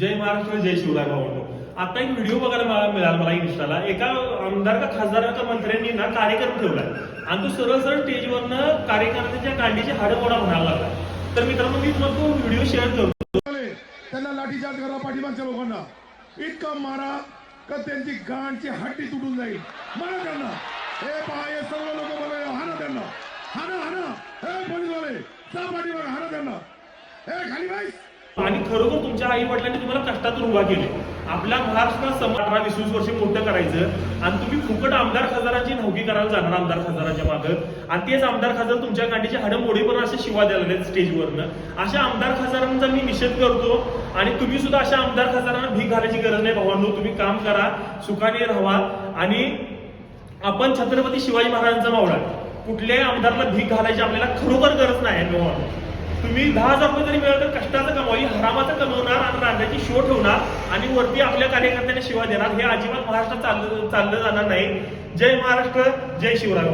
जय महाराष्ट्र जय शिवराय भाऊ. आता एक व्हिडिओ बघायला मला मिळाला मला इन्स्टाला एका आमदार का खासदार का मंत्र्यांनी ना कार्यक्रम ठेवलाय. आणि तो सरळ सरळ स्टेजवरनं कार्यकर्त्याच्या कांडीची हाडं मोडा म्हणायला लागला. तर मित्रांनो मी तुम्हाला तो व्हिडिओ शेअर करतो. त्यांना लाठीचार्ज करा पाठीमागच्या लोकांना. इतका मारा का त्यांची गांडची हड्डी तुटून जाईल. मारा त्यांना. हे पहा हे सर्व लोक बोलाय हाना त्यांना. हाना हाना. हे पोलीसवाले जा पाठीमाग हाना त्यांना. हे खाली बाईस आणि खरोखर तुमच्या आई वडिलांनी तुम्हाला कष्टातून उभा केले. आपल्या महाराष्ट्रात अठरा वीस वीस वर्ष मोठं करायचं. आणि तुम्ही फुकट आमदार खासदारांची नौकी करायला जाणार आमदार खासदाराच्या मागं. आणि तेच आमदार खासदार तुमच्या गांडीचे हाडं पण असे शिवा द्यायला लागलेत स्टेजवरनं. अशा आमदार खासदारांचा मी निषेध करतो. आणि तुम्ही सुद्धा अशा आमदार खासदारांना भीक घालायची गरज नाही भावांनो. तुम्ही काम करा सुखाने राहा. आणि आपण छत्रपती शिवाजी महाराजांचा मावळा. कुठल्याही आमदारला भीक घालायची आपल्याला खरोखर गरज नाही आहे भावांनो. तुम्ही दहा हजार रुपये जरी मिळालं तर कष्टाचं कमावी हरामाचं कमवणार आणि राज्याची शो ठेवणार आणि वरती आपल्या कार्यकर्त्यांना शिवा देणार हे अजिबात महाराष्ट्रात चाललं चाललं जाणार नाही. जय महाराष्ट्र जय शिवराय